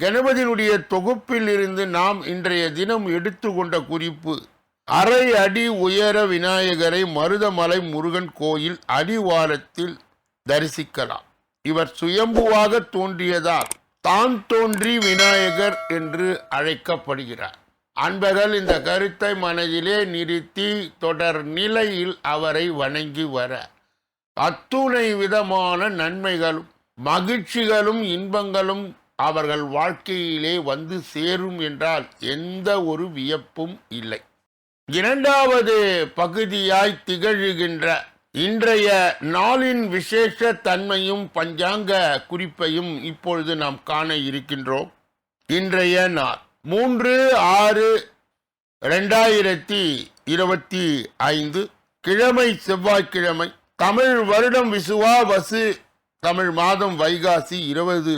கணபதியினுடைய தொகுப்பில் இருந்து நாம் இன்றைய தினம் எடுத்துக்கொண்ட குறிப்பு அரை அடி உயர விநாயகரை மருதமலை முருகன் கோயில் அடிவாரத்தில் தரிசிக்கலாம். இவர் சுயம்புவாக தோன்றியதால் தான் தோன்றி விநாயகர் என்று அழைக்கப்படுகிறார். அன்பர்கள் இந்த கருத்தை மனதிலே நிறுத்தி தொடர் நிலையில் அவரை வணங்கி வர அத்துணை விதமான நன்மைகளும் மகிழ்ச்சிகளும் இன்பங்களும் அவர்கள் வாழ்க்கையிலே வந்து சேரும் என்றால் எந்த ஒரு வியப்பும் இல்லை. இரண்டாவது பகுதியாய் திகழ்கின்ற இன்றைய நாளின் விசேஷ தன்மையும் பஞ்சாங்க குறிப்பையும் இப்பொழுது நாம் காண இருக்கின்றோம். இன்றைய நாள் மூன்று ஆறு ரெண்டாயிரத்தி இருபத்தி ஐந்து கிழமை செவ்வாய்க்கிழமை தமிழ் வருடம் விசுவா வசு தமிழ் மாதம் வைகாசி இருபது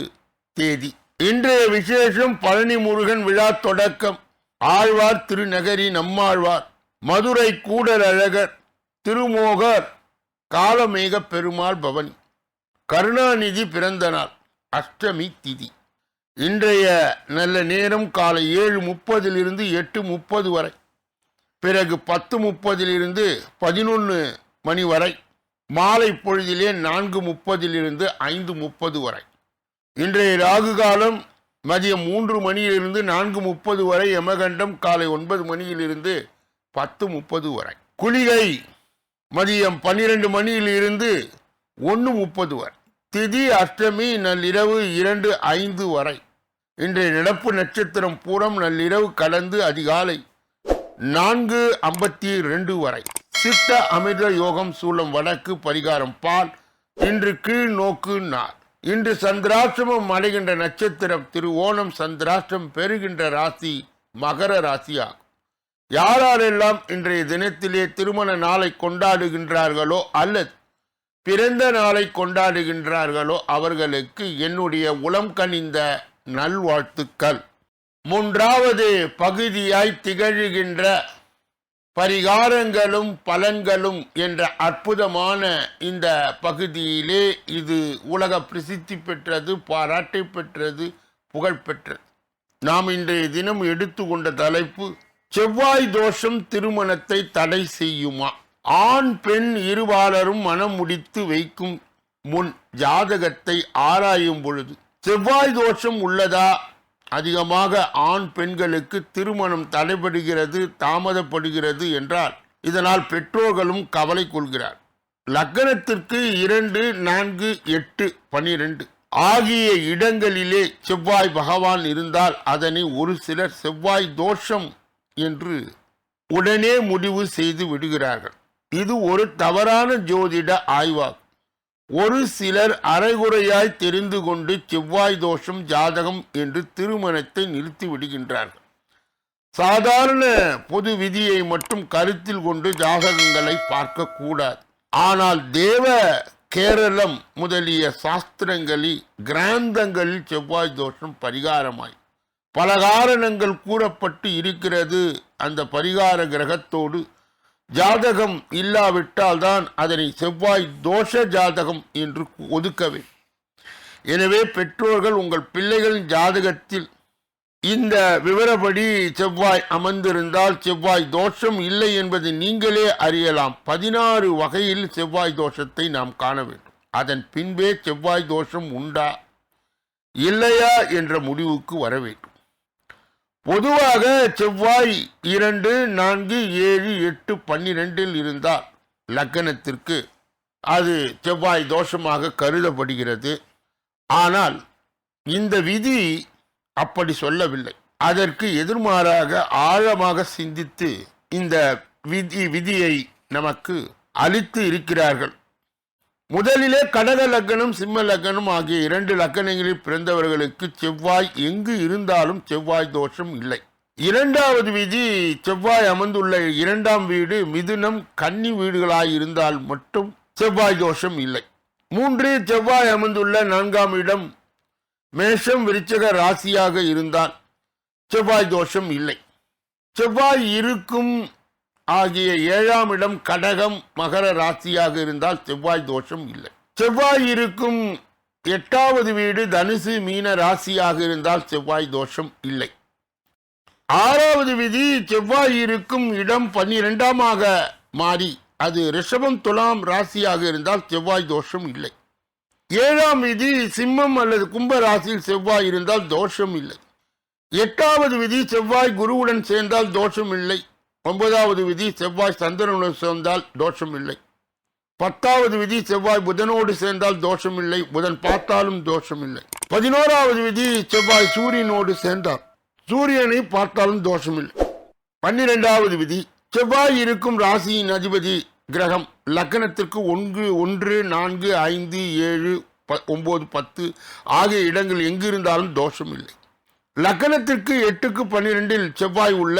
தேதி. இன்றைய விசேஷம் பழனி முருகன் விழா தொடக்கம். ஆழ்வார் திருநகரி நம்மாழ்வார் மதுரை கூடல் அழகர் திருமோகர் காலமேக பெருமாள் பவனி கருணாநிதி பிறந்த நாள் அஷ்டமி திதி. இன்றைய நல்ல நேரம் காலை ஏழு முப்பதிலிருந்து எட்டு முப்பது வரை. பிறகு பத்து முப்பதிலிருந்து பதினொன்று மணி வரை. மாலை பொழுதிலே நான்கு முப்பதிலிருந்து ஐந்து முப்பது வரை. இன்றைய ராகு காலம் மதியம் மூன்று மணியிலிருந்து நான்கு முப்பது வரை யமகண்டம் காலை ஒன்பது மணியிலிருந்து பத்து முப்பது வரை. குளிகை மதியம் பன்னிரண்டு மணியிலிருந்து ஒன்று முப்பது வரை. திதி அஷ்டமி நள்ளிரவு இரண்டு ஐந்து வரை. இன்றைய நடப்பு நட்சத்திரம் பூரம் நள்ளிரவு கடந்து அதிகாலை நான்கு ஐம்பத்தி ரெண்டு வரை. சித்த அமிர்த யோகம் சூழம் வடக்கு பரிகாரம் பால் இன்று கீழ் நோக்கு நார். இன்று சந்திராஷ்டிரமம் அடைகின்ற நட்சத்திரம் திரு ஓணம் சந்திராஷ்டிரம் பெறுகின்ற ராசி மகர ராசியாகும் யாரெல்லாம் இன்றைய தினத்திலே திருமண நாளை கொண்டாடுகின்றார்களோ அல்லது பிறந்த நாளை கொண்டாடுகின்றார்களோ அவர்களுக்கு என்னுடைய உளம் கனிந்த நல்வாழ்த்துக்கள். மூன்றாவது பகுதியாய் திகழ்கின்ற பரிகாரங்களும் பலன்களும் என்ற அற்புதமான இந்த பகுதியிலே இது உலக பிரசித்தி பெற்றது பாராட்டை பெற்றது புகழ் பெற்றது. நாம் இன்றைய தினம் எடுத்துக்கொண்ட தலைப்பு செவ்வாய் தோஷம் திருமணத்தை தடை செய்யுமா? ஆண் பெண் இருபாலரும் மனம் முடித்து வைக்கும் முன் ஜாதகத்தை ஆராயும் பொழுது செவ்வாய் தோஷம் உள்ளதா? அதிகமாக ஆண் பெண்களுக்கு திருமணம் தடைபடுகிறது தாமதப்படுகிறது என்றால் இதனால் பெற்றோர்களும் கவலை கொள்கிறார். லக்னத்திற்கு இரண்டு நான்கு எட்டு பனிரெண்டு ஆகிய இடங்களிலே செவ்வாய் பகவான் இருந்தால் அதனை ஒரு சிலர் செவ்வாய் தோஷம் என்று உடனே முடிவு செய்து விடுகிறார்கள். இது ஒரு தவறான ஜோதிட ஆய்வாகும். ஒரு சிலர் அரைகுறையாய் தெரிந்து கொண்டு செவ்வாய் தோஷம் ஜாதகம் என்று திருமணத்தை நிறுத்தி விடுகின்றார்கள். சாதாரண பொது விதியை மட்டும் கருத்தில் கொண்டு ஜாதகங்களை பார்க்கக்கூடாது ஆனால் தேவ கேரளம் முதலிய சாஸ்திரங்களில் கிராந்தங்களில் செவ்வாய் தோஷம் பரிகாரமாய். பல காரணங்கள் கூறப்பட்டு இருக்கிறது. அந்த பரிகார கிரகத்தோடு ஜாதகம் இல்லாவிட்டால் தான் அதனை செவ்வாய் தோஷ ஜாதகம் என்று ஒதுக்க வேண்டும். எனவே பெற்றோர்கள் உங்கள் பிள்ளைகளின் ஜாதகத்தில் இந்த விவரப்படி செவ்வாய் அமர்ந்திருந்தால் செவ்வாய் தோஷம் இல்லை என்பதை நீங்களே அறியலாம். பதினாறு வகையில் செவ்வாய் தோஷத்தை நாம் காண வேண்டும். அதன் பின்பே செவ்வாய் தோஷம் உண்டா இல்லையா என்ற முடிவுக்கு வர வேண்டும். பொதுவாக செவ்வாய் இரண்டு நான்கு ஏழு எட்டு பன்னிரெண்டில் இருந்தால் லக்கணத்திற்கு அது செவ்வாய் தோஷமாக கருதப்படுகிறது. ஆனால் இந்த விதி அப்படி சொல்லவில்லை. அதற்கு எதிர்மாறாக ஆழமாக சிந்தித்து இந்த விதி விதியை நமக்கு அளித்து இருக்கிறார்கள். முதலிலே கடக லக்கணம் சிம்ம லக்கணம் ஆகிய இரண்டு லக்கணங்களில் பிறந்தவர்களுக்கு செவ்வாய் எங்கு இருந்தாலும் செவ்வாய் தோஷம் இல்லை. இரண்டாவது விதி செவ்வாய் அமர்ந்துள்ள இரண்டாம் வீடு மிதுனம் கன்னி வீடுகளாய் இருந்தால் மட்டும் செவ்வாய் தோஷம் இல்லை. மூன்று செவ்வாய் அமர்ந்துள்ள நான்காம் இடம் மேஷம் விருச்சக ராசியாக இருந்தால் செவ்வாய் தோஷம் இல்லை. செவ்வாய் இருக்கும் ஆகிய ஏழாம் இடம் கடகம் மகர ராசியாக இருந்தால் செவ்வாய் தோஷம் இல்லை. செவ்வாய் இருக்கும் எட்டாவது வீடு தனுசு மீன ராசியாக இருந்தால் செவ்வாய் தோஷம் இல்லை. ஆறாவது விதி செவ்வாய் இருக்கும் இடம் பன்னிரெண்டாமாக மாறி அது ரிஷபம் துலாம் ராசியாக இருந்தால் செவ்வாய் தோஷம் இல்லை. ஏழாம் விதி சிம்மம் அல்லது கும்ப ராசியில் செவ்வாய் இருந்தால் தோஷம் இல்லை. எட்டாவது விதி செவ்வாய் குருவுடன் சேர்ந்தால் தோஷம் இல்லை. ஒன்பதாவது விதி செவ்வாய் சந்திரனுடன் சேர்ந்தால் தோஷம் இல்லை. பத்தாவது விதி செவ்வாய் புதனோடு சேர்ந்தால் தோஷம் இல்லை. புதன் பார்த்தாலும் தோஷம் இல்லை. பதினோராவது விதி செவ்வாய் சூரியனோடு சேர்ந்தால் சூரியனை பார்த்தாலும் தோஷம் இல்லை. பன்னிரெண்டாவது விதி செவ்வாய் இருக்கும் ராசியின் அதிபதி கிரகம் லக்னத்திற்கு ஒன்று ஒன்று நான்கு ஐந்து ஏழு ப ஒன்பது பத்து ஆகிய இடங்கள் எங்கு இருந்தாலும் தோஷம் இல்லை. லக்னத்திற்கு எட்டுக்கு பன்னிரெண்டில் செவ்வாய் உள்ள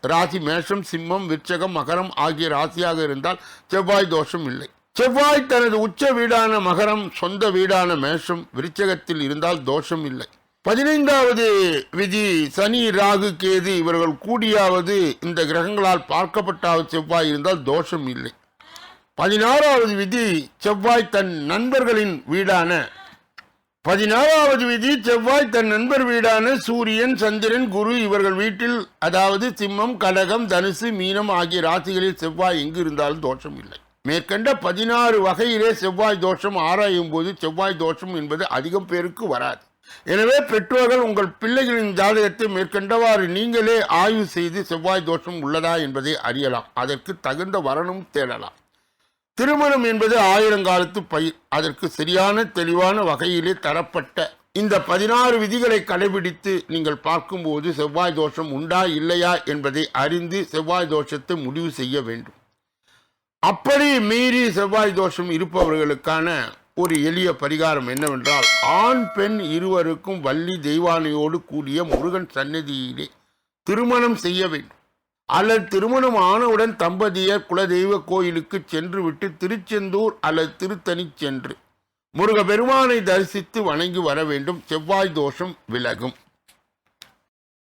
ராசி மேஷம் சிம்மம் விருச்சகம் மகரம் ஆகிய ராசியாக இருந்தால் செவ்வாய் தோஷம் இல்லை. செவ்வாய் தனது உச்ச வீடான மகரம் சொந்த வீடான மேஷம் விருச்சகத்தில் இருந்தால் தோஷம் இல்லை. பதினைந்தாவது விதி சனி ராகு கேது இவர்கள் கூடியாவது இந்த கிரகங்களால் பார்க்கப்பட்டாவது செவ்வாய் இருந்தால் தோஷம் இல்லை. பதினாறாவது விதி செவ்வாய் தன் நண்பர்களின் வீடான பதினாறாவது விதி செவ்வாய் தன் நண்பர் வீடான சூரியன் சந்திரன் குரு இவர்கள் வீட்டில் அதாவது சிம்மம் கடகம் தனுசு மீனம் ஆகிய ராசிகளில் செவ்வாய் எங்கு இருந்தாலும் தோஷம் இல்லை. மேற்கண்ட பதினாறு வகையிலே செவ்வாய் தோஷம் ஆராயும் போது செவ்வாய் தோஷம் என்பது அதிகம் பேருக்கு வராது. எனவே பெற்றோர்கள் உங்கள் பிள்ளைகளின் ஜாதகத்தை மேற்கண்டவாறு நீங்களே ஆய்வு செய்து செவ்வாய் தோஷம் உள்ளதா என்பதை அறியலாம். அதற்கு தகுந்த வரணும் தேடலாம். திருமணம் என்பது ஆயிரங்காலத்து பயிர் அதற்கு சரியான தெளிவான வகையிலே தரப்பட்ட. இந்த பதினாறு விதிகளை கடைபிடித்து நீங்கள் பார்க்கும்போது செவ்வாய் தோஷம் உண்டா இல்லையா என்பதை அறிந்து செவ்வாய் தோஷத்தை முடிவு செய்ய வேண்டும். அப்படி மீறி செவ்வாய் தோஷம் இருப்பவர்களுக்கான ஒரு எளிய பரிகாரம் என்னவென்றால் ஆண் பெண் இருவருக்கும் வள்ளி தெய்வானையோடு கூடிய முருகன் சன்னதியிலே திருமணம் செய்ய வேண்டும். அல்லது திருமணம் ஆனவுடன் தம்பதியர் குலதெய்வ கோயிலுக்கு சென்று விட்டு திருச்செந்தூர் அல்லது திருத்தணி சென்று முருகபெருமானை தரிசித்து வணங்கி வர வேண்டும். செவ்வாய் தோஷம் விலகும்.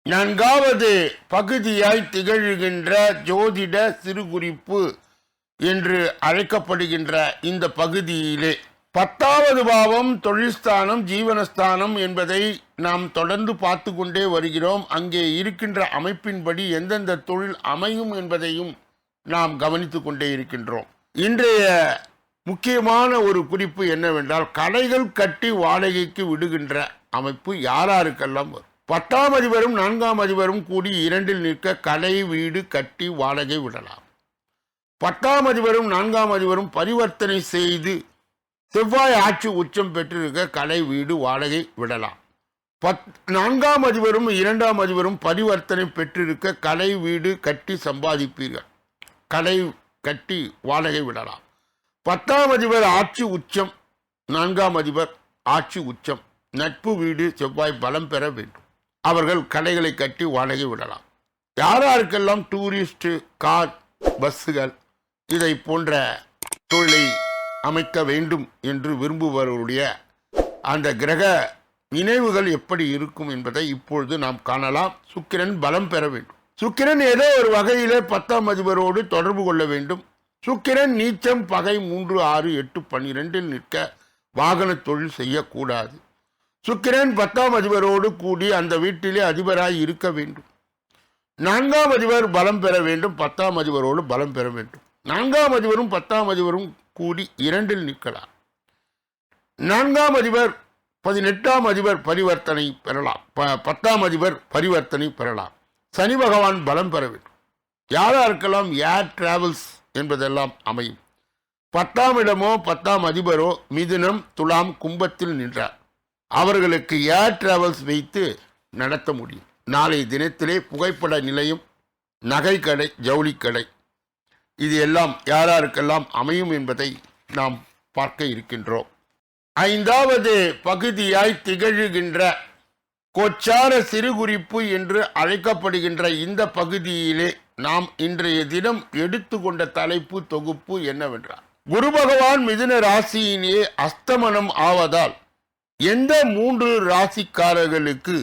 நான்காவது பகுதியாய் திகழ்கின்ற ஜோதிட சிறுகுறிப்பு என்று அழைக்கப்படுகின்ற இந்த பகுதியிலே பத்தாவது பாவம் தொழில்ஸ்தானம் ஜீவனஸ்தானம் என்பதை நாம் தொடர்ந்து பார்த்து கொண்டே வருகிறோம். அங்கே இருக்கின்ற அமைப்பின்படி எந்தெந்த தொழில் அமையும் என்பதையும் நாம் கவனித்து கொண்டே இருக்கின்றோம். இன்றைய முக்கியமான ஒரு குறிப்பு என்னவென்றால் கடைகள் கட்டி வாடகைக்கு விடுகின்ற அமைப்பு யாராருக்கெல்லாம் வரும்? பத்தாம் அதிபரும் நான்காம் அதிபரும் கூடி இரண்டில் நிற்க கடை வீடு கட்டி வாடகை விடலாம். பத்தாம் அதிபரும் நான்காம் அதிபரும் பரிவர்த்தனை செய்து செவ்வாய் ஆட்சி உச்சம் பெற்றிருக்க கலை வீடு வாடகை விடலாம். பத் நான்காம் அதிபரும் இரண்டாம் அதிபரும் பரிவர்த்தனை பெற்றிருக்க கலை வீடு கட்டி சம்பாதிப்பீர்கள். கலை கட்டி வாடகை விடலாம். பத்தாம் அதிபர் ஆட்சி உச்சம் நான்காம் அதிபர் ஆட்சி உச்சம். நட்பு வீடு செவ்வாய் பலம் பெற வேண்டும். அவர்கள் கடைகளை கட்டி வாடகை விடலாம். யாராருக்கெல்லாம் டூரிஸ்ட் கார் பஸ்ஸுகள் இதை போன்ற தொழிலை அமைக்க வேண்டும் என்று விரும்புபவருடைய அந்த கிரக நினைவுகள் எப்படி இருக்கும் என்பதை இப்பொழுது நாம் காணலாம். சுக்கிரன் பலம் பெற வேண்டும். சுக்கிரன் ஏதோ ஒரு வகையிலே பத்தாம் அதிபரோடு தொடர்பு கொள்ள வேண்டும். சுக்கிரன் நீச்சம் பகை மூன்று ஆறு எட்டு பன்னிரெண்டில் நிற்க வாகன தொழில் செய்யக்கூடாது. சுக்கிரன் பத்தாம் அதிபரோடு கூடி அந்த வீட்டிலே அதிபராய் இருக்க வேண்டும். நான்காம் அதிபர் பலம் பெற வேண்டும். பத்தாம் அதிபரோடு பலம் பெற வேண்டும். நான்காம் அதிபரும் பத்தாம் அதிபரும் கூடி இரண்டில் நிற்கலாம். நான்காம் அதிபர் பதினெட்டாம் அதிபர் பரிவர்த்தனை பெறலாம். ப- பத்தாம் அதிபர் பரிவர்த்தனை பெறலாம். சனி பகவான் பலம் பெற வேண்டும். யாராருக்கெல்லாம் ஏர் டிராவல்ஸ் என்பதெல்லாம் அமையும். பத்தாம் இடமோ பத்தாம் அதிபரோ மிதுனம் துலாம் கும்பத்தில் நின்றார். அவர்களுக்கு ஏர் டிராவல்ஸ் வைத்து நடத்த முடியும். நாளைய தினத்திலே புகைப்பட நிலையம் நகைக்கடை ஜவுளிக்கடை இது எல்லாம் யாராருக்கெல்லாம் அமையும் என்பதை நாம் பார்க்க இருக்கின்றோம். ஐந்தாவது பகுதியாய் திகழ்கின்ற கொச்சார சிறுகுறிப்பு என்று அழைக்கப்படுகின்ற இந்த பகுதியிலே நாம் இன்றைய தினம் எடுத்துக்கொண்ட தலைப்பு தொகுப்பு என்னவென்றால் குரு பகவான் மிதுன ராசியினே அஸ்தமனம் ஆவதால் எந்த மூன்று ராசிக்காரர்களுக்கு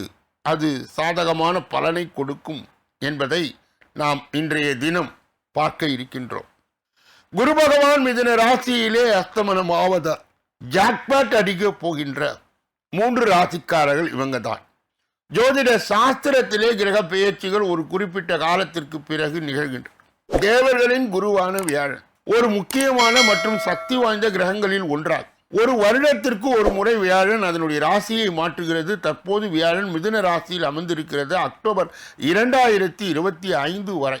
அது சாதகமான பலனை கொடுக்கும் என்பதை நாம் இன்றைய தினம் பார்க்க இருக்கின்றோம். குரு பகவான் மிதுன ராசியிலே அஸ்தமனம் ஆவத ஜாக்பாட் அடிக்க போகின்ற மூன்று ராசிக்காரர்கள் இவங்க தான் ஜோதிட சாஸ்திரத்திலே கிரக பெயர்ச்சிகள் ஒரு குறிப்பிட்ட காலத்திற்கு பிறகு நிகழ்கின்றன. தேவர்களின் குருவான வியாழன் ஒரு முக்கியமான மற்றும் சக்தி வாய்ந்த கிரகங்களில் ஒன்றாகும் ஒரு வருடத்திற்கு ஒரு முறை வியாழன் அதனுடைய ராசியை மாற்றுகிறது. தற்போது வியாழன் மிதுன ராசியில் அமர்ந்திருக்கிறது. அக்டோபர் இரண்டாயிரத்தி இருபத்தி ஐந்து வரை.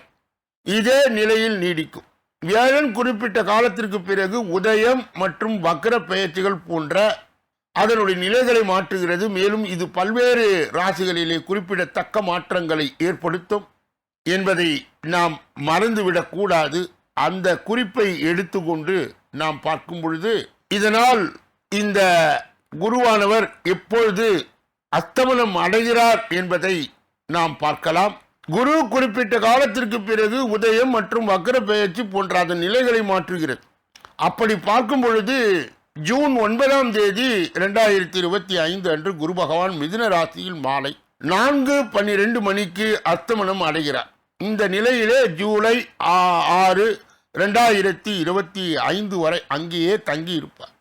இதே நிலையில் நீடிக்கும். வியாழன் குறிப்பிட்ட காலத்திற்கு பிறகு உதயம் மற்றும் வக்கர பெயர்ச்சிகள் போன்ற அதனுடைய நிலைகளை மாற்றுகிறது. மேலும் இது பல்வேறு ராசிகளிலே குறிப்பிடத்தக்க மாற்றங்களை ஏற்படுத்தும் என்பதை நாம் மறந்துவிடக்கூடாது அந்த குறிப்பை எடுத்துக்கொண்டு நாம் பார்க்கும் பொழுது இதனால் இந்த குருவானவர் எப்பொழுது அஸ்தமனம் அடைகிறார் என்பதை நாம் பார்க்கலாம். குரு குறிப்பிட்ட காலத்திற்கு பிறகு உதயம் மற்றும் வக்கர பெயர்ச்சி போன்ற அதன் நிலைகளை மாற்றுகிறது. அப்படி பார்க்கும் பொழுது ஜூன் ஒன்பதாம் தேதி இரண்டாயிரத்தி இருபத்தி ஐந்து அன்று குரு பகவான் மிதுன ராசியில் மாலை நான்கு பன்னிரெண்டு மணிக்கு அஸ்தமனம் அடைகிறார். இந்த நிலையிலே ஜூலை ஆறு ரெண்டாயிரத்தி இருபத்தி ஐந்து வரை அங்கேயே தங்கி இருப்பார்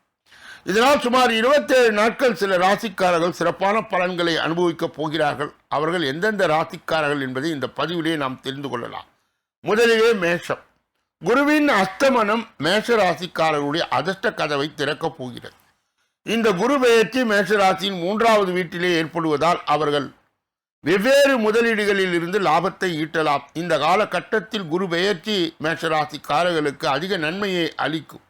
இதனால் சுமார் 27 நாட்கள் சில ராசிக்காரர்கள் சிறப்பான பலன்களை அனுபவிக்கப் போகிறார்கள். அவர்கள் எந்தெந்த ராசிக்காரர்கள் என்பதை இந்த பதிவிலே நாம் தெரிந்து கொள்ளலாம். முதலிலே மேஷம். குருவின் அஸ்தமனம் மேஷ ராசிக்காரர்களுடைய அதிர்ஷ்ட கதவை திறக்கப் போகிறது. இந்த குரு பெயர்ச்சி மேஷ ராசியின் மூன்றாவது வீட்டிலே ஏற்படுவதால் அவர்கள் வெவ்வேறு முதலீடுகளில் இருந்து லாபத்தை ஈட்டலாம். இந்த காலகட்டத்தில் குரு பெயர்ச்சி மேஷராசிக்காரர்களுக்கு அதிக நன்மையை அளிக்கும்.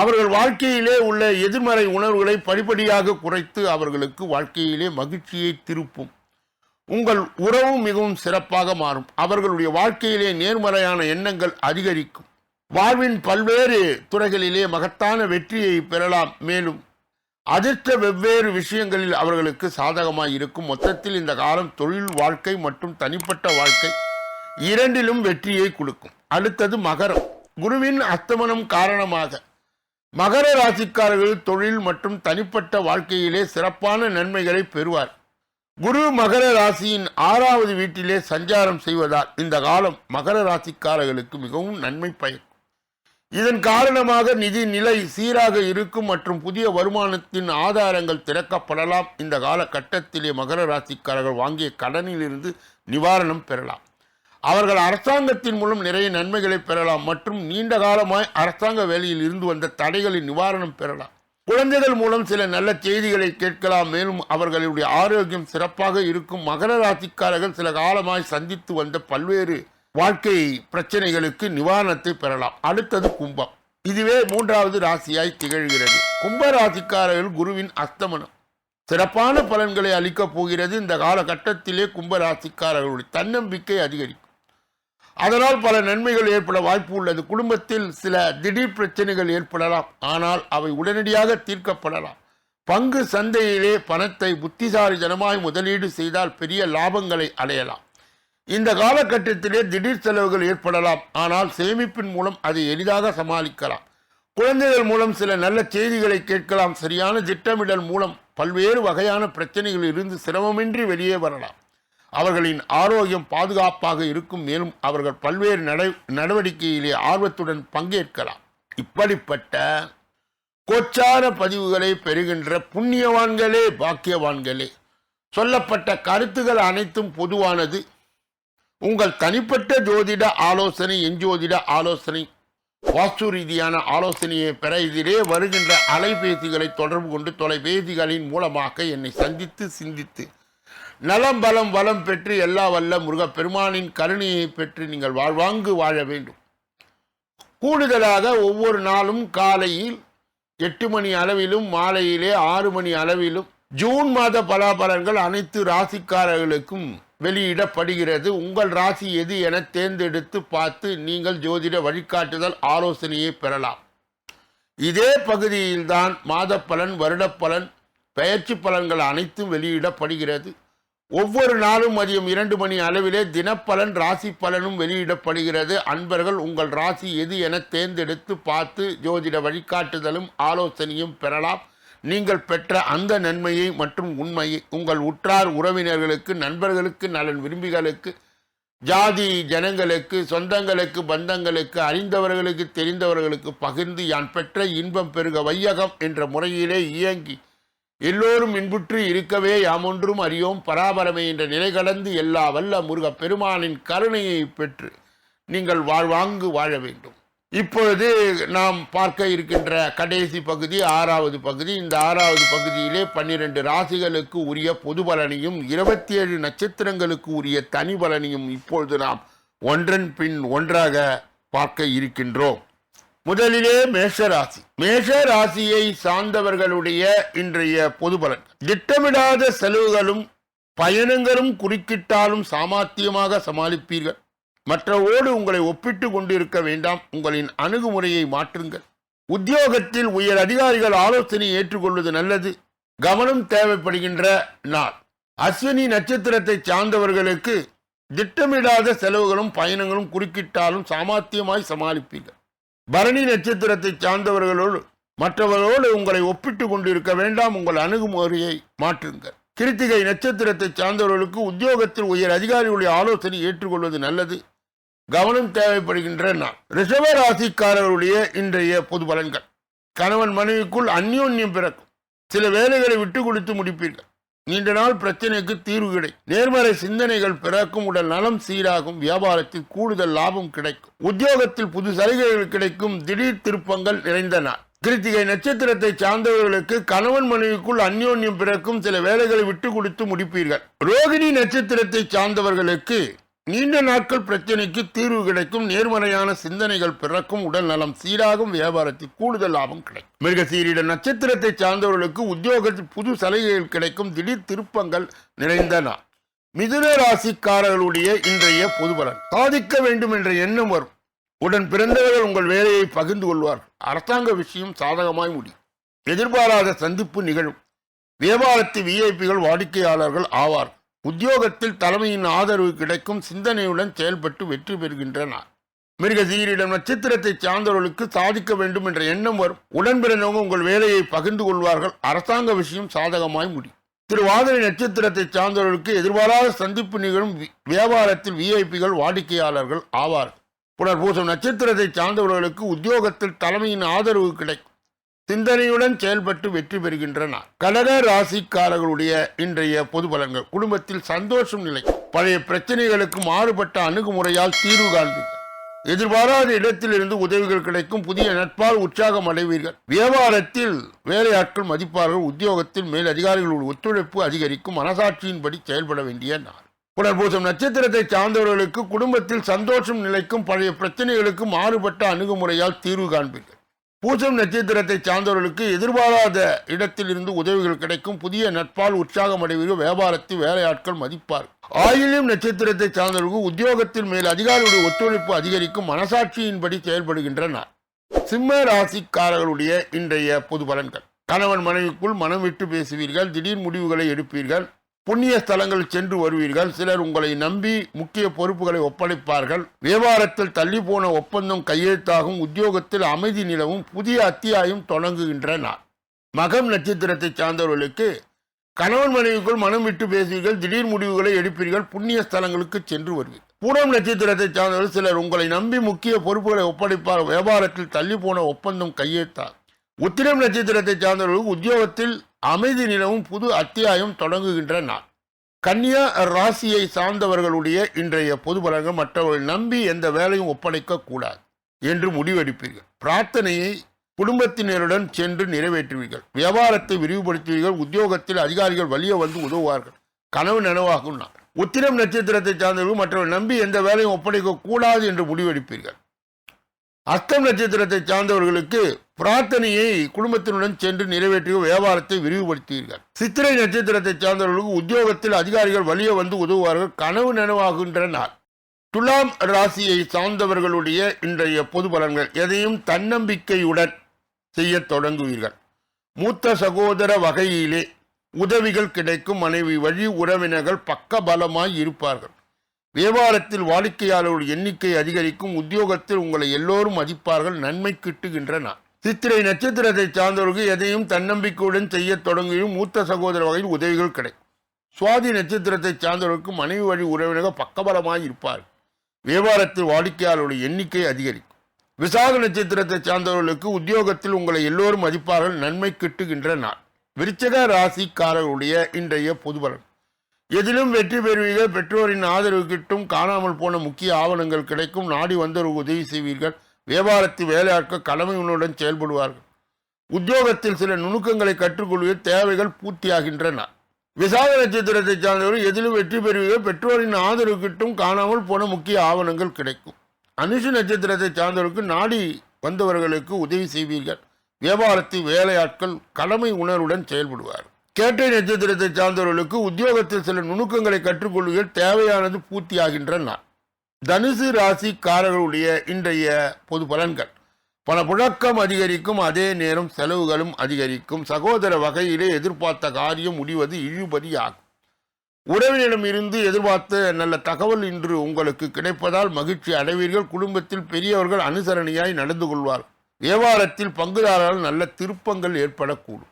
அவர்கள் வாழ்க்கையிலே உள்ள எதிர்மறை உணர்வுகளை படிப்படியாக குறைத்து அவர்களுக்கு வாழ்க்கையிலே மகிழ்ச்சியை திருப்பும். உங்கள் உறவு மிகவும் சிறப்பாக மாறும். அவர்களுடைய வாழ்க்கையிலே நேர்மறையான எண்ணங்கள் அதிகரிக்கும். வாழ்வின் பல்வேறு துறைகளிலே மகத்தான வெற்றியை பெறலாம். மேலும் அதிர்ஷ்ட வெவ்வேறு விஷயங்களில் அவர்களுக்கு சாதகமாக இருக்கும். மொத்தத்தில் இந்த காலம் தொழில் வாழ்க்கை மற்றும் தனிப்பட்ட வாழ்க்கை இரண்டிலும் வெற்றியை கொடுக்கும். அடுத்தது மகரம். குருவின் அஸ்தமனம் காரணமாக மகர ராசிக்காரர்கள் தொழில் மற்றும் தனிப்பட்ட வாழ்க்கையிலே சிறப்பான நன்மைகளை பெறுவார். குரு மகர ராசியின் ஆறாவது வீட்டிலே சஞ்சாரம் செய்வதால் இந்த காலம் மகர ராசிக்காரர்களுக்கு மிகவும் நன்மை பயக்கும். இதன் காரணமாக நிதி நிலை சீராக இருக்கும் மற்றும் புதிய வருமானத்தின் ஆதாரங்கள் திறக்கப்படலாம். இந்த காலகட்டத்திலே மகர ராசிக்காரர்கள் வாங்கிய கடனிலிருந்து நிவாரணம் பெறலாம். அவர்கள் அரசாங்கத்தின் மூலம் நிறைய நன்மைகளை பெறலாம் மற்றும் நீண்ட காலமாய் அரசாங்க வேலையில் இருந்து வந்த தடைகளின் நிவாரணம் பெறலாம். குழந்தைகள் மூலம் சில நல்ல செய்திகளை கேட்கலாம். மேலும் அவர்களுடைய ஆரோக்கியம் சிறப்பாக இருக்கும். மகர ராசிக்காரர்கள் சில காலமாய் சந்தித்து வந்த பல்வேறு வாழ்க்கை பிரச்சனைகளுக்கு நிவாரணத்தை பெறலாம். அடுத்தது கும்பம். இதுவே மூன்றாவது ராசியாய் திகழ்கிறது. கும்ப ராசிக்காரர்கள் குருவின் அஸ்தமனம். சிறப்பான பலன்களை அளிக்கப் போகிறது. இந்த காலகட்டத்திலே கும்ப ராசிக்காரர்களுடைய தன்னம்பிக்கை அதிகரிக்கும். அதனால் பல நன்மைகள் ஏற்பட வாய்ப்பு உள்ளது. குடும்பத்தில் சில திடீர் பிரச்சனைகள் ஏற்படலாம். ஆனால் அவை உடனடியாக தீர்க்கப்படலாம். பங்கு சந்தையிலே பணத்தை புத்திசாலி ஜனமாய் முதலீடு செய்தால் பெரிய லாபங்களை அடையலாம். இந்த காலகட்டத்திலே திடீர் செலவுகள் ஏற்படலாம். ஆனால் சேமிப்பின் மூலம் அதை எளிதாக சமாளிக்கலாம். குழந்தைகள் மூலம் சில நல்ல செய்திகளை கேட்கலாம். சரியான திட்டமிடல் மூலம் பல்வேறு வகையான பிரச்சனைகளில் இருந்து சிரமமின்றி வெளியே வரலாம். அவர்களின் ஆரோக்கியம் பாதுகாப்பாக இருக்கும். மேலும் அவர்கள் பல்வேறு நட நடவடிக்கையிலே ஆர்வத்துடன் பங்கேற்கலாம். இப்படிப்பட்ட கோச்சார பதிவுகளை பெறுகின்ற புண்ணியவான்களே பாக்கியவான்களே சொல்லப்பட்ட கருத்துகள் அனைத்தும் பொதுவானது. உங்கள் தனிப்பட்ட ஜோதிட ஆலோசனை எஞ்சோதிட ஆலோசனை வாஸ்து ரீதியான ஆலோசனையை பெற இதிலே வருகின்ற அலைபேசிகளை தொடர்பு கொண்டு தொலைபேசிகளின் மூலமாக என்னை சந்தித்து சிந்தித்து நலம் பலம் வளம் பெற்று எல்லா வல்ல முருகப்பெருமானின் கருணையை பெற்று நீங்கள் வாழ்வாங்கு வாழ வேண்டும். கூடுதலாக ஒவ்வொரு நாளும் காலையில் எட்டு மணி அளவிலும் மாலையிலே ஆறு மணி அளவிலும் ஜூன் மாத பலாபலன்கள் அனைத்து ராசிக்காரர்களுக்கும் வெளியிடப்படுகிறது. உங்கள் ராசி எது என தேர்ந்தெடுத்து பார்த்து நீங்கள் ஜோதிட வழிகாட்டுதல் ஆலோசனையை பெறலாம். இதே பகுதியில்தான் மாத பலன் வருடப்பலன் பெயர்ச்சி பலன்கள் அனைத்தும் வெளியிடப்படுகிறது. ஒவ்வொரு நாளும் மதியம் இரண்டு மணி அளவிலே தினப்பலன் ராசி பலனும் வெளியிடப்படுகிறது. அன்பர்கள் உங்கள் ராசி எது என தேர்ந்தெடுத்து பார்த்து ஜோதிட வழிகாட்டுதலும் ஆலோசனையும் பெறலாம். நீங்கள் பெற்ற அந்த நன்மையை மற்றும் உண்மையை உங்கள் உற்றார் உறவினர்களுக்கு நண்பர்களுக்கு நலன் விரும்பிகளுக்கு ஜாதி ஜனங்களுக்கு சொந்தங்களுக்கு பந்தங்களுக்கு அறிந்தவர்களுக்கு தெரிந்தவர்களுக்கு பகிர்ந்து யான் பெற்ற இன்பம் பெருக வையகம் என்ற முறையிலே இயங்கி எல்லோரும் இன்புற்று இருக்கவே யாமொன்றும் அறியோம். பராபரமே என்ற நிலை கடந்து எல்லா வல்ல முருகப் பெருமானின் கருணையை பெற்று நீங்கள் வாழ்வாங்கு வாழ வேண்டும். இப்பொழுது நாம் பார்க்க இருக்கின்ற கடைசி பகுதி ஆறாவது பகுதி. இந்த ஆறாவது பகுதியிலே பன்னிரண்டு ராசிகளுக்கு உரிய பொது பலனையும் இருபத்தி ஏழு நட்சத்திரங்களுக்கு உரிய தனி பலனையும் இப்பொழுது நாம் ஒன்றன் பின் ஒன்றாக பார்க்க இருக்கின்றோம். முதலிலே மேஷராசி. மேஷ ராசியை சார்ந்தவர்களுடைய இன்றைய பொது பலன். திட்டமிடாத செலவுகளும் பயணங்களும் குறுக்கிட்டாலும் சாமர்த்தியமாக சமாளிப்பீர்கள். மற்றவோடு உங்களை ஒப்பிட்டு கொண்டிருக்க வேண்டாம். உங்களின் அணுகுமுறையை மாற்றுங்கள். உத்தியோகத்தில் உயர் அதிகாரிகள் ஆலோசனை ஏற்றுக்கொள்வது நல்லது. கவனம் தேவைப்படுகின்ற நாள். அஸ்வினி நட்சத்திரத்தை சார்ந்தவர்களுக்கு திட்டமிடாத செலவுகளும் பயணங்களும் குறுக்கிட்டாலும் சாமர்த்தியமாய் சமாளிப்பீர்கள். பரணி நட்சத்திரத்தை சார்ந்தவர்களோடு மற்றவர்களோடு உங்களை ஒப்பிட்டு கொண்டிருக்க வேண்டாம். உங்கள் அணுகுமுறையை மாற்றுங்கள். கிருத்திகை நட்சத்திரத்தை சார்ந்தவர்களுக்கு உத்தியோகத்தில் உயர் அதிகாரிகளுடைய ஆலோசனை ஏற்றுக்கொள்வது நல்லது. கவனம் தேவைப்படுகின்ற நான் ரிஷப ராசிக்காரர்களுடைய இன்றைய பொது பலன்கள். கணவன் மனைவிக்குள் அந்யோன்யம் பிறக்கும். சில வேலைகளை விட்டு கொடுத்து முடிப்பீர்கள். நீண்ட நாள் பிரச்சனைக்கு தீர்வு கிடைக்கும் நேர்மறை சிந்தனைகள் பிறக்கும் உடல் நலம் சீராகும் வியாபாரத்தில் கூடுதல் லாபம் கிடைக்கும். உத்தியோகத்தில் புது சலுகைகள் கிடைக்கும் திடீர் திருப்பங்கள் நிறைந்த நாள். கிருத்திகை நட்சத்திரத்தை சார்ந்தவர்களுக்கு கணவன் மனைவிக்குள் அந்யோன்யம் பிறக்கும் சில வேலைகளை விட்டு கொடுத்து முடிப்பீர்கள். ரோகிணி நட்சத்திரத்தை சார்ந்தவர்களுக்கு நீண்ட நாட்கள் பிரச்சனைக்கு தீர்வு கிடைக்கும் நேர்மறையான சிந்தனைகள் பிறக்கும் உடல் நலம் சீராகும் வியாபாரத்தில் கூடுதல் லாபம் கிடைக்கும். மிருகசீரிட நட்சத்திரத்தை சார்ந்தவர்களுக்கு உத்தியோகத்தில் புது சலுகைகள் கிடைக்கும் திடீர் திருப்பங்கள் நிறைந்த நாள். மிதுன ராசிக்காரர்களுடைய இன்றைய பொது பலன். சாதிக்க வேண்டும் என்ற எண்ணம் வரும். உடன் பிறந்தவர்கள் உங்கள் வேலையை பகிர்ந்து கொள்வார்கள். அரசாங்க விஷயம் சாதகமாய் முடியும். எதிர்பாராத சந்திப்பு நிகழும். வியாபாரத்து விஐபிகள் வாடிக்கையாளர்கள் ஆவார்கள். உத்தியோகத்தில் தலைமையின் ஆதரவு கிடைக்கும் சிந்தனையுடன் செயல்பட்டு வெற்றி பெறுகின்றனர் மிருகசீரிடம் நட்சத்திரத்தை சார்ந்தவர்களுக்கு சாதிக்க வேண்டும் என்ற எண்ணம் வரும். உடன்பிறந்தவங்க உங்கள் வேலையை பகிர்ந்து கொள்வார்கள். அரசாங்க விஷயம் சாதகமாய் முடியும். திருவாதிரை நட்சத்திரத்தை சார்ந்தவர்களுக்கு எதிர்பாராத சந்திப்பு நிகழும் வியாபாரத்தில் விஐபிகள் வாடிக்கையாளர்கள் ஆவார்கள். புனர்பூசம் நட்சத்திரத்தை சார்ந்தவர்களுக்கு உத்தியோகத்தில் தலைமையின் ஆதரவு கிடைக்கும். சிந்தனையுடன் செயல்பட்டு வெற்றி பெறுகின்றனர் கடக ராசிக்காரர்களுடைய இன்றைய பொது பலன்கள். குடும்பத்தில் சந்தோஷம் நிலை. பழைய பிரச்சனைகளுக்கு மாறுபட்ட அணுகுமுறையால் தீர்வு காண்பீர்கள். எதிர்பாராத இடத்திலிருந்து உதவிகள் கிடைக்கும் புதிய நட்பால் உற்சாகம் அடைவீர்கள். வியாபாரத்தில் வேலையாட்கள் மதிப்பார்கள். உத்தியோகத்தில் மேல் அதிகாரிகளோட ஒத்துழைப்பு அதிகரிக்கும். மனசாட்சியின்படி செயல்பட வேண்டிய நாள். புனர்பூசம் நட்சத்திரத்தை சார்ந்தவர்களுக்கு குடும்பத்தில் சந்தோஷம் நிலைக்கும் பழைய பிரச்சனைகளுக்கு மாறுபட்ட அணுகுமுறையால் தீர்வு காண்பீர்கள். பூசம் நட்சத்திரத்தை சார்ந்தவர்களுக்கு எதிர்பாராத இடத்திலிருந்து உதவிகள் கிடைக்கும் புதிய நட்பால் உற்சாகம் அடைவீர்கள். வியாபாரத்தில் வேலையாட்கள் மதிப்பார். ஆயிலும் நட்சத்திரத்தை சார்ந்தவர்களுக்கு உத்தியோகத்தின் மேல் அதிகாரிகளுடைய ஒத்துழைப்பு அதிகரிக்கும் மனசாட்சியின்படி செயல்படுகின்றனர் சிம்ம ராசிக்காரர்களுடைய இன்றைய பொது பலன்கள். கணவன் மனைவிக்குள் மனம் விட்டு பேசுவீர்கள். திடீர் முடிவுகளை எடுப்பீர்கள். புண்ணிய ஸ்தலங்கள் சென்று வருவீர்கள். சிலர் உங்களை நம்பி முக்கிய பொறுப்புகளை ஒப்படைப்பார்கள். வியாபாரத்தில் தள்ளி போன ஒப்பந்தம் கையெழுத்தாகும். உத்தியோகத்தில் அமைதி நிலவும் புதிய அத்தியாயம் தொடங்குகின்ற நாள் மகம் நட்சத்திரத்தை சார்ந்தவர்களுக்கு கணவன் மனைவிக்குள் மனம் விட்டு பேசுவீர்கள். திடீர் முடிவுகளை எடுப்பீர்கள். புண்ணிய ஸ்தலங்களுக்கு சென்று வருவீர்கள். பூரம் நட்சத்திரத்தை சார்ந்தவர்கள் சிலர் உங்களை நம்பி முக்கிய பொறுப்புகளை ஒப்படைப்பார் வியாபாரத்தில் தள்ளி போன ஒப்பந்தம் கையெழுத்தாகும். உத்திரம் நட்சத்திரத்தை சார்ந்தவர்களுக்கு உத்தியோகத்தில் அமைதி நிலவும் புது அத்தியாயம் தொடங்குகின்ற நாள். கன்னியா ராசியை சார்ந்தவர்களுடைய இன்றைய பொது பலங்கள் மற்றவர்கள் நம்பி எந்த வேலையும் ஒப்படைக்க கூடாது என்று முடிவெடுப்பீர்கள். பிரார்த்தனையை குடும்பத்தினருடன் சென்று நிறைவேற்றுவீர்கள். வியாபாரத்தை விரிவுபடுத்துவீர்கள். உத்தியோகத்தில் அதிகாரிகள் வழியே வந்து உதவுவார்கள். கனவு நனவாகும் நான் உத்திரம் நட்சத்திரத்தை சார்ந்தவர்கள் மற்றவர்கள் நம்பி எந்த வேலையும் ஒப்படைக்க கூடாது என்று முடிவெடுப்பீர்கள். அஸ்தம் நட்சத்திரத்தை சார்ந்தவர்களுக்கு பிரார்த்தனையை குடும்பத்தினுடன் சென்று நிறைவேற்றி வியாபாரத்தை விரிவுபடுத்தியீர்கள் சித்திரை நட்சத்திரத்தை சார்ந்தவர்களுக்கு உத்தியோகத்தில் அதிகாரிகள் வழியே வந்து உதவுவார்கள். கனவு நனவாகின்ற நாள். துலாம் ராசியை சார்ந்தவர்களுடைய இன்றைய பொது பலன்கள் எதையும் தன்னம்பிக்கையுடன் செய்யத் தொடங்குவீர்கள். மூத்த சகோதர வகையிலே உதவிகள் கிடைக்கும். மனைவி வழி உறவினர்கள் பக்க பலமாய் இருப்பார்கள். வியாபாரத்தில் வாடிக்கையாளர்கள் எண்ணிக்கை அதிகரிக்கும். உத்தியோகத்தில் உங்களை எல்லோரும் மதிப்பார்கள். நன்மை கிட்டுகின்ற நாள் சித்திரை நட்சத்திரத்தை சார்ந்தவர்கள் எதையும் தன்னம்பிக்கையுடன் செய்யத் தொடங்கியும் மூத்த சகோதர வகையில் உதவிகள் கிடைக்கும். சுவாதி நட்சத்திரத்தை சார்ந்தவர்களுக்கு மனைவி வழி உறவினர்கள் பக்கபலமாக இருப்பார் வியாபாரத்தில் வாடிக்கையாளருடைய எண்ணிக்கை அதிகரிக்கும். விசாக நட்சத்திரத்தை சார்ந்தவர்களுக்கு உத்தியோகத்தில் உங்களை எல்லோரும் மதிப்பார்கள். நன்மை கிட்டுகின்ற நாள். விருச்சக ராசிக்காரர்களுடைய இன்றைய பொதுபலன். எதிலும் வெற்றி பெறுவீர்கள். பெற்றோரின் ஆதரவு கிட்டும் காணாமல் போன முக்கிய ஆவணங்கள் கிடைக்கும். நாடி வந்தவர்கள் உதவி செய்வீர்கள். வியாபாரத்தை வேலையாட்கள் கடமை உணவுடன் செயல்படுவார்கள். உத்தியோகத்தில் சில நுணுக்கங்களை கற்றுக்கொள்வது தேவைகள் பூர்த்தியாகின்றன. விசாக நட்சத்திரத்தை சார்ந்தவர்கள் எதிலும் வெற்றி பெறுவீர்கள். பெற்றோரின் ஆதரவு கிட்டும் காணாமல் போன முக்கிய ஆவணங்கள் கிடைக்கும். அனுஷ நட்சத்திரத்தை சார்ந்தவர்களுக்கு நாடி வந்தவர்களுக்கு உதவி செய்வீர்கள். வியாபாரத்தில் வேலையாட்கள் கடமை உணர்வுடன் செயல்படுவார். கேட்டை நட்சத்திரத்தை சார்ந்தவர்களுக்கு உத்தியோகத்தில் சில நுணுக்கங்களை கற்றுக்கொள்வீர்கள். தேவையானது பூர்த்தியாகின்றன. தனுசு ராசிக்காரர்களுடைய இன்றைய பொது பலன்கள். பணப்புழக்கம் அதிகரிக்கும் அதே நேரம் செலவுகளும் அதிகரிக்கும். சகோதர வகையிலே எதிர்பார்த்த காரியம் முடிவது இழுபதியாகும் உறவினிடம் இருந்து எதிர்பார்த்த நல்ல தகவல் இன்று உங்களுக்கு கிடைப்பதால் மகிழ்ச்சி அடைவீர்கள். குடும்பத்தில் பெரியவர்கள் அனுசரணையாய் நடந்து கொள்வார் வியாபாரத்தில் பங்குதாரர்கள் நல்ல திருப்பங்கள் ஏற்படக்கூடும்.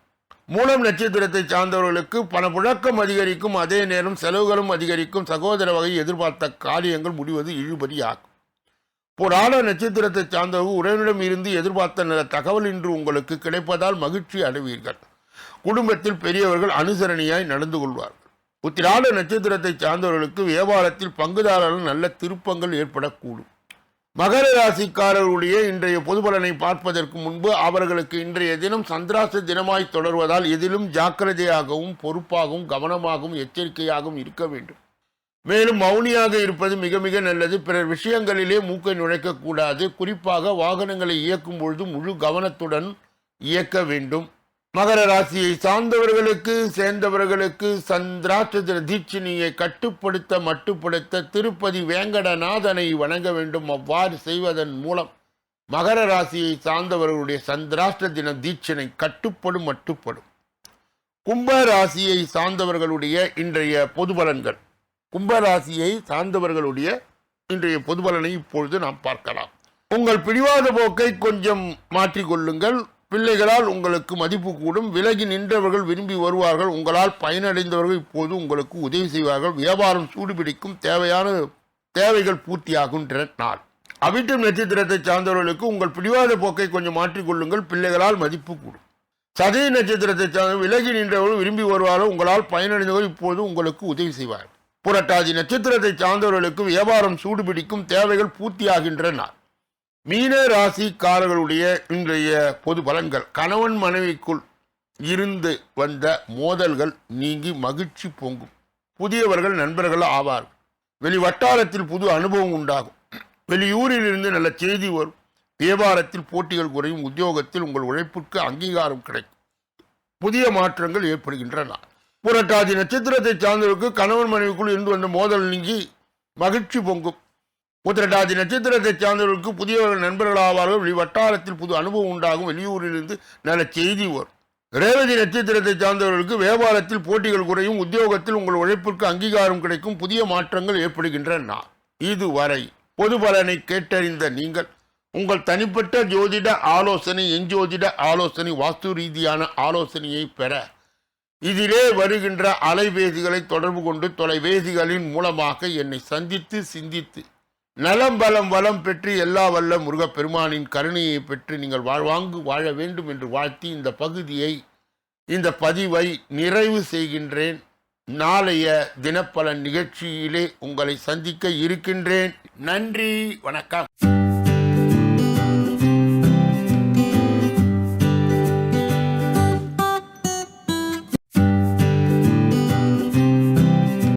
மூலம் நட்சத்திரத்தை சார்ந்தவர்களுக்கு பணப்புழக்கம் அதிகரிக்கும் அதே நேரம் செலவுகளும் அதிகரிக்கும். சகோதர வகை எதிர்பார்த்த காரியங்கள் முடிவது இழுபறியாகும். புராண நட்சத்திரத்தை சார்ந்தவர்கள் உடனிடம் இருந்து எதிர்பார்த்த நல்ல தகவல் இன்று உங்களுக்கு கிடைப்பதால் மகிழ்ச்சி அடைவீர்கள். குடும்பத்தில் பெரியவர்கள் அனுசரணையாய் நடந்து கொள்வார்கள். உத்திராட நட்சத்திரத்தை சார்ந்தவர்களுக்கு வியாபாரத்தில் பங்குதாரர்கள் நல்ல திருப்பங்கள் ஏற்படக்கூடும். மகர ராசிக்காரர்களுடைய இன்றைய பொது பலனை பார்ப்பதற்கு முன்பு அவர்களுக்கு இன்றைய தினம் சந்திராச தினமாய் தொடர்வதால் எதிலும் ஜாக்கிரதையாகவும் பொறுப்பாகவும் கவனமாகவும் எச்சரிக்கையாகவும் இருக்க வேண்டும். மேலும் மௌனியாக இருப்பது மிக மிக நல்லது. பிறர் விஷயங்களிலே மூக்கை நுழைக்கக்கூடாது. குறிப்பாக வாகனங்களை இயக்கும் பொழுது முழு கவனத்துடன் இயக்க வேண்டும். மகர ராசியை சார்ந்தவர்களுக்கு சேர்ந்தவர்களுக்கு சந்திராட்சத்திர தீட்சினியை கட்டுப்படுத்த மட்டுப்படுத்த திருப்பதி வேங்கடநாதனை வணங்க வேண்டும். அவ்வாறு செய்வதன் மூலம் மகர ராசியை சார்ந்தவர்களுடைய சந்திராஷ்ட தின தீட்சனை கட்டுப்படும் மட்டுப்படும். கும்ப ராசியை சார்ந்தவர்களுடைய இன்றைய பொது பலன்கள். கும்பராசியை சார்ந்தவர்களுடைய இன்றைய பொது பலனை இப்பொழுது நாம் பார்க்கலாம். உங்கள் பிடிவாத போக்கை கொஞ்சம் மாற்றிக்கொள்ளுங்கள். பிள்ளைகளால் உங்களுக்கு மதிப்பு கூடும். விலகி நின்றவர்கள் விரும்பி வருவார்கள். உங்களால் பயனடைந்தவர்கள் இப்போது உங்களுக்கு உதவி செய்வார்கள். வியாபாரம் சூடுபிடிக்கும் தேவையான தேவைகள் பூர்த்தியாகின்ற நாள் அவிட்டம் நட்சத்திரத்தை சார்ந்தவர்களுக்கு உங்கள் பிடிவாத போக்கை கொஞ்சம் மாற்றிக்கொள்ளுங்கள் பிள்ளைகளால் மதிப்பு கூடும். சதய நட்சத்திரத்தை சார்ந்த விலகி நின்றவர்கள் விரும்பி வருவார்கள். உங்களால் பயனடைந்தவர்கள் இப்போது உங்களுக்கு உதவி செய்வார்கள். புரட்டாதி நட்சத்திரத்தை சார்ந்தவர்களுக்கு வியாபாரம் சூடுபிடிக்கும் தேவைகள் பூர்த்தியாகின்ற நாள் மீன ராசிக்காரர்களுடைய இன்றைய பொது பலன்கள். கணவன் மனைவிக்குள் இருந்து வந்த மோதல்கள் நீங்கி மகிழ்ச்சி பொங்கும். புதியவர்கள் நண்பர்கள் ஆவார்கள் வெளி வட்டாரத்தில் புது அனுபவம் உண்டாகும். வெளியூரில் இருந்து நல்ல செய்தி வரும். வியாபாரத்தில் போட்டிகள் குறையும். உத்தியோகத்தில் உங்கள் உழைப்புக்கு அங்கீகாரம் கிடைக்கும். புதிய மாற்றங்கள் ஏற்படுகின்றன. புரட்டாதி நட்சத்திரத்தை சார்ந்தவருக்கு கணவன் மனைவிக்குள் இருந்து வந்த மோதல் நீங்கி மகிழ்ச்சி பொங்கும். உத்திரட்டாதி நட்சத்திரத்தை சார்ந்தவர்களுக்கு புதியவர்கள் நண்பர்கள் ஆவார்கள் வெளி வட்டாரத்தில் புது அனுபவம் உண்டாகும். வெளியூரிலிருந்து நல்ல செய்தி வரும். ரேவதி நட்சத்திரத்தை சார்ந்தவர்களுக்கு வியாபாரத்தில் போட்டிகள் குறையும். உத்தியோகத்தில் உங்கள் உழைப்பிற்கு அங்கீகாரம் கிடைக்கும். புதிய மாற்றங்கள் ஏற்படுகின்றன. இதுவரை பொது பலனை கேட்டறிந்த நீங்கள் உங்கள் தனிப்பட்ட ஜோதிட ஆலோசனை எஞ்சோதிட ஆலோசனை வாஸ்து ரீதியான ஆலோசனையை பெற இதிலே வருகின்ற அலைபேசிகளை தொடர்பு கொண்டு தொலைபேசிகளின் மூலமாக என்னை சந்தித்து சிந்தித்து நலம் பலம் வளம் பெற்று எல்லா வல்ல முருகப்பெருமானின் கருணையை பெற்று நீங்கள் வாழ்வாங்கு வாழ வேண்டும் என்று வாழ்த்தி இந்த பகுதியை இந்த பதிவை நிறைவு செய்கின்றேன். நாளைய தினப்பலன் நிகழ்ச்சியிலே உங்களை சந்திக்க இருக்கின்றேன். நன்றி வணக்கம்.